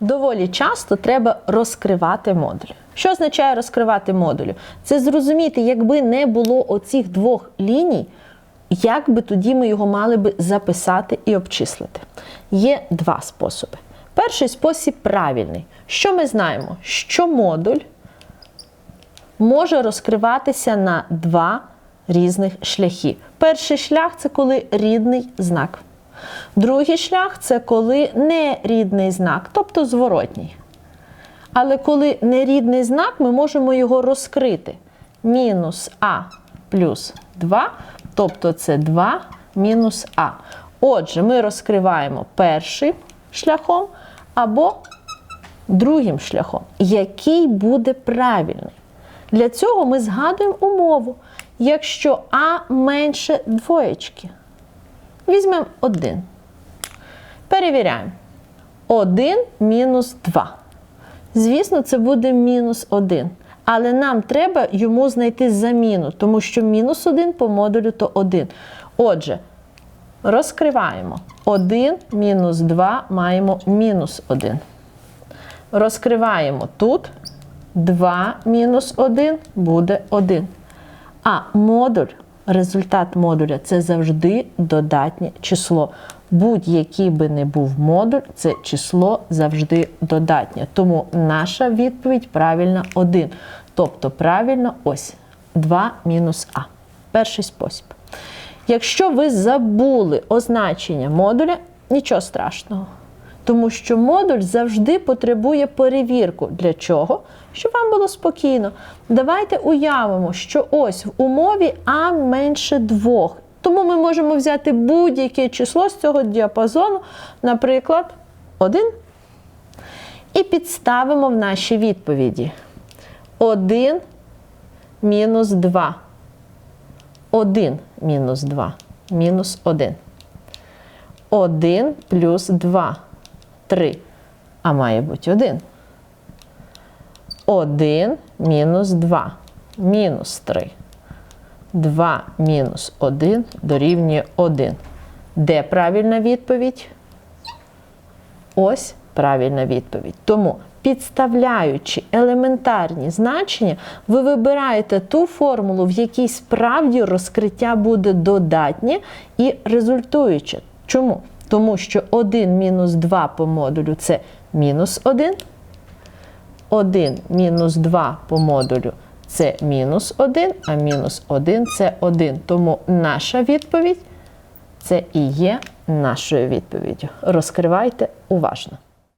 Доволі часто треба розкривати модуль. Що означає розкривати модулі? Це зрозуміти, якби не було оцих двох ліній, як би тоді ми його мали би записати і обчислити. Є два способи. Перший спосіб правильний. Що ми знаємо? Що модуль може розкриватися на два різних шляхи. Перший шлях це коли рідний знак. Другий шлях це коли нерідний знак, тобто зворотній. Але коли нерідний знак, ми можемо його розкрити. Мінус А плюс 2, тобто це 2 мінус А. Отже, ми розкриваємо першим шляхом або другим шляхом. Який буде правильний? Для цього ми згадуємо умову. Якщо А менше двоєчки, візьмемо 1. Перевіряємо. 1 мінус 2. Звісно, це буде мінус 1. Але нам треба йому знайти заміну, тому що мінус 1 по модулю то 1. Отже, розкриваємо. 1 мінус 2 маємо мінус 1. Розкриваємо тут 2 мінус 1 буде 1. А модуль, результат модуля це завжди додатнє число. Будь-який би не був модуль, це число завжди додатнє. Тому наша відповідь правильна 1. Тобто правильно ось 2 мінус А. Перший спосіб. Якщо ви забули означення модуля, нічого страшного. Тому що модуль завжди потребує перевірку. Для чого? Щоб вам було спокійно. Давайте уявимо, що ось в умові А менше 2. Тому ми можемо взяти будь-яке число з цього діапазону, наприклад, 1. І підставимо в наші відповіді. 1 мінус 2. 1 мінус 2. Мінус 1. 1 плюс 2. 3. А має бути 1. 1 мінус 2. Мінус 3. 2 мінус 1 дорівнює 1. Де правильна відповідь? Ось правильна відповідь. Тому, підставляючи елементарні значення, ви вибираєте ту формулу, в якій справді розкриття буде додатнє і результуюче. Чому? Тому що 1 мінус 2 по модулю це мінус 1. 1 мінус 2 по модулю це мінус 1, а мінус 1 це 1. Тому наша відповідь це і є нашою відповіддю. Розкривайте уважно.